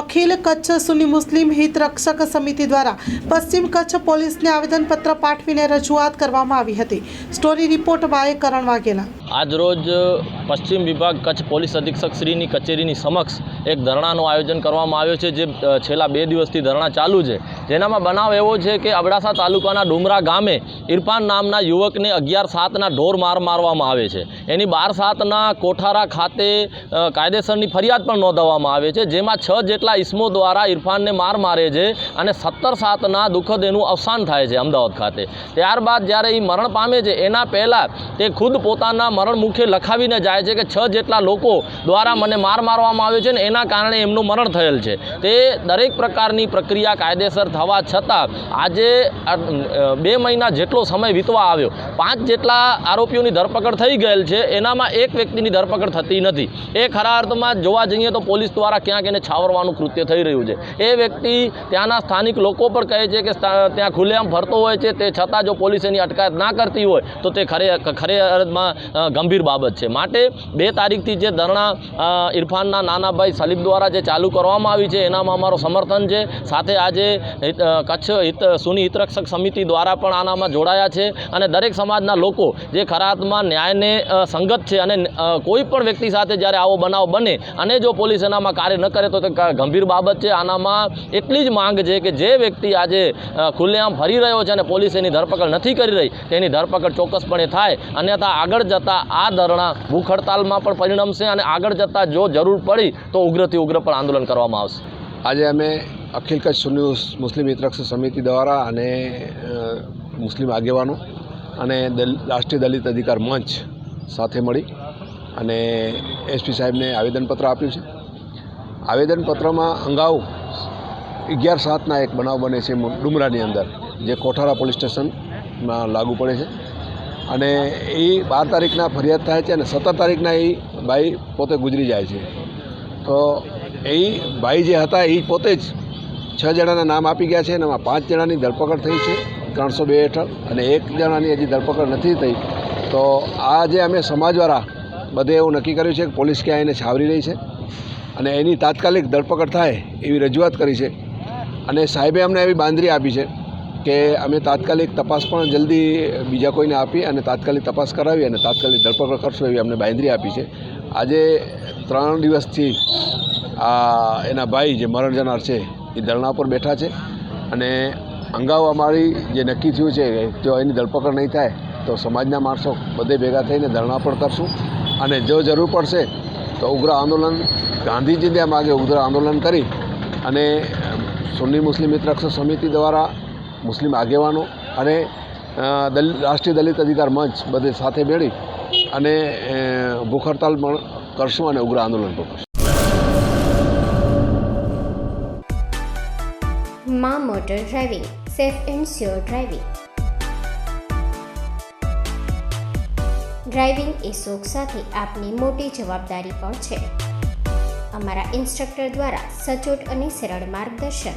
અખિલ કચ્છ સુની મુસ્લિમ હિત રક્ષક સમિતિ દ્વારા પશ્ચિમ કચ્છ પોલીસને આવેદનપત્ર પાઠવીને રજૂઆત કરવામાં આવી હતી. Story report by Karan Vaghela. આજરોજ પશ્ચિમ વિભાગ કચ્છ પોલીસ અધિક્ષક શ્રીની કચેરીની સમક્ષ એક ધરણાનું આયોજન કરવામાં આવ્યું છે, જે છેલ્લા બે દિવસથી ધરણા ચાલુ છે. જેનામાં બનાવ એવો છે કે અબડાસા તાલુકાના ડુમરા ગામે ઇરફાન નામના યુવકને અગિયાર સાતના ઢોર માર મારવામાં આવે છે. એની બાર સાતના કોઠારા ખાતે કાયદેસરની ફરિયાદ પણ નોંધાવવામાં આવે છે, જેમાં છ જેટલા ઇસમો દ્વારા ઇરફાનને માર મારે છે અને સત્તર સાતના દુઃખદ એનું અવસાન થાય છે અમદાવાદ ખાતે. ત્યારબાદ જ્યારે એ મરણ પામે છે, એના પહેલાં તે ખુદ પોતાના મરણ મુખે લખાવીને જાય છે કે છ જેટલા લોકો દ્વારા મને માર મારવામાં આવ્યો છે ને એના કારણે એમનું મરણ થયેલ છે. તે દરેક પ્રકારની પ્રક્રિયા કાયદેસર થવા છતાં આજે બે મહિના જેટલો સમય વીતવા આવ્યો, પાંચ જેટલા આરોપીઓની ધરપકડ થઈ ગયેલ છે, એનામાં એક વ્યક્તિની ધરપકડ થતી નથી. એ ખરા અર્થમાં જોવા જઈએ તો પોલીસ દ્વારા ક્યાંક એને છાવરવાનું કૃત્ય થઈ રહ્યું છે. એ વ્યક્તિ ત્યાંના સ્થાનિક લોકો પણ કહે છે કે ત્યાં ખુલ્લેઆમ ફરતો હોય છે, તે છતાં જો પોલીસ એની અટકાયત ના કરતી હોય, તો તે ખરે ખરે અર્થમાં ગંભીર બાબત છે. માટે બે તારીખથી જે ધરણા ઇરફાનના નાનાભાઈ સલીમ દ્વારા જે ચાલુ કરવામાં આવી છે, એનામાં અમારો સમર્થન છે. સાથે આજે કચ્છ હિત, સુની હિતરક્ષક સમિતિ દ્વારા પણ આનામાં જોડાયા છે અને દરેક સમાજના લોકો જે ખરા ન્યાયને સંગત છે અને કોઈ પણ વ્યક્તિ સાથે જ્યારે આવો બનાવ બને અને જો પોલીસ એનામાં કાર્ય ન કરે તો તે ગંભીર બાબત છે. આનામાં એટલી જ માંગ છે કે જે વ્યક્તિ આજે ખુલ્લેઆમ ફરી રહ્યો છે અને પોલીસ એની ધરપકડ નથી કરી રહી, તેની ધરપકડ ચોક્કસપણે થાય. અન્યથા આગળ જતાં આ ધરણા ભૂખ હડતાલમાં પણ પરિણમશે અને આગળ જતાં જો જરૂર પડી તો ઉગ્રથી ઉગ્ર પણ આંદોલન કરવામાં આવશે. આજે અમે અખિલ કચ્છ મુસ્લિમ હિતરક્ષક સમિતિ દ્વારા અને મુસ્લિમ આગેવાનો અને રાષ્ટ્રીય દલિત અધિકાર મંચ સાથે મળી અને એસપી સાહેબને આવેદનપત્ર આપ્યું છે. આવેદનપત્રમાં અંગાઉ અગિયાર સાતના એક બનાવ બને છે ડુમરાની અંદર, જે કોઠારા પોલીસ સ્ટેશનમાં લાગુ પડે છે. અને એ બાર તારીખના ફરિયાદ થાય છે અને સત્તર તારીખના એ ભાઈ પોતે ગુજરી જાય છે. તો એ ભાઈ જે હતા એ પોતે જ છ જણાના નામ આપી ગયા છે અને એમાં પાંચ જણાની ધરપકડ થઈ છે, ત્રણસો બે હેઠળ અને એક જણાની હજી ધરપકડ નથી થઈ. તો આ જે અમે સમાજવાળા બધે એવું નક્કી કર્યું છે કે પોલીસ ક્યાં એને છાવરી રહી છે અને એની તાત્કાલિક ધરપકડ થાય એવી રજૂઆત કરી છે. અને સાહેબે અમને એવી બાંધરી આપી છે કે અમે તાત્કાલિક તપાસ પણ જલ્દી બીજા કોઈને આપી અને તાત્કાલિક તપાસ કરાવી અને તાત્કાલિક ધરપકડ કરશો એવી અમને બાંધરી આપી છે. આજે ત્રણ દિવસથી આ એના ભાઈ જે મરણ જનાર છે એ ધરણા પર બેઠા છે અને અંગાઉ અમારી જે નક્કી થયું છે જો એની ધરપકડ નહીં થાય તો સમાજના માણસો બધે ભેગા થઈને ધરણા પણ કરશું અને જો જરૂર પડશે તો ઉગ્ર આંદોલન ગાંધીજીના માગે ઉગ્ર આંદોલન કરી અને સુન્ની મુસ્લિમ મિત્રક્ષ સમિતિ દ્વારા મુસ્લિમ આગેવાનો અને દલિત રાષ્ટ્રીય દલિત અધિકાર મંચ બધે સાથે મેળવી અને ભૂખ હડતાલ પણ કરશું અને ઉગ્ર આંદોલન પણ કરશું. માં motor driving, safe and sure driving. Driving એ શોખ સાથે આપની મોટી જવાબદારી પણ છે. અમારા ઇન્સ્ટ્રક્ટર દ્વારા સચોટ અને સરળ માર્ગદર્શન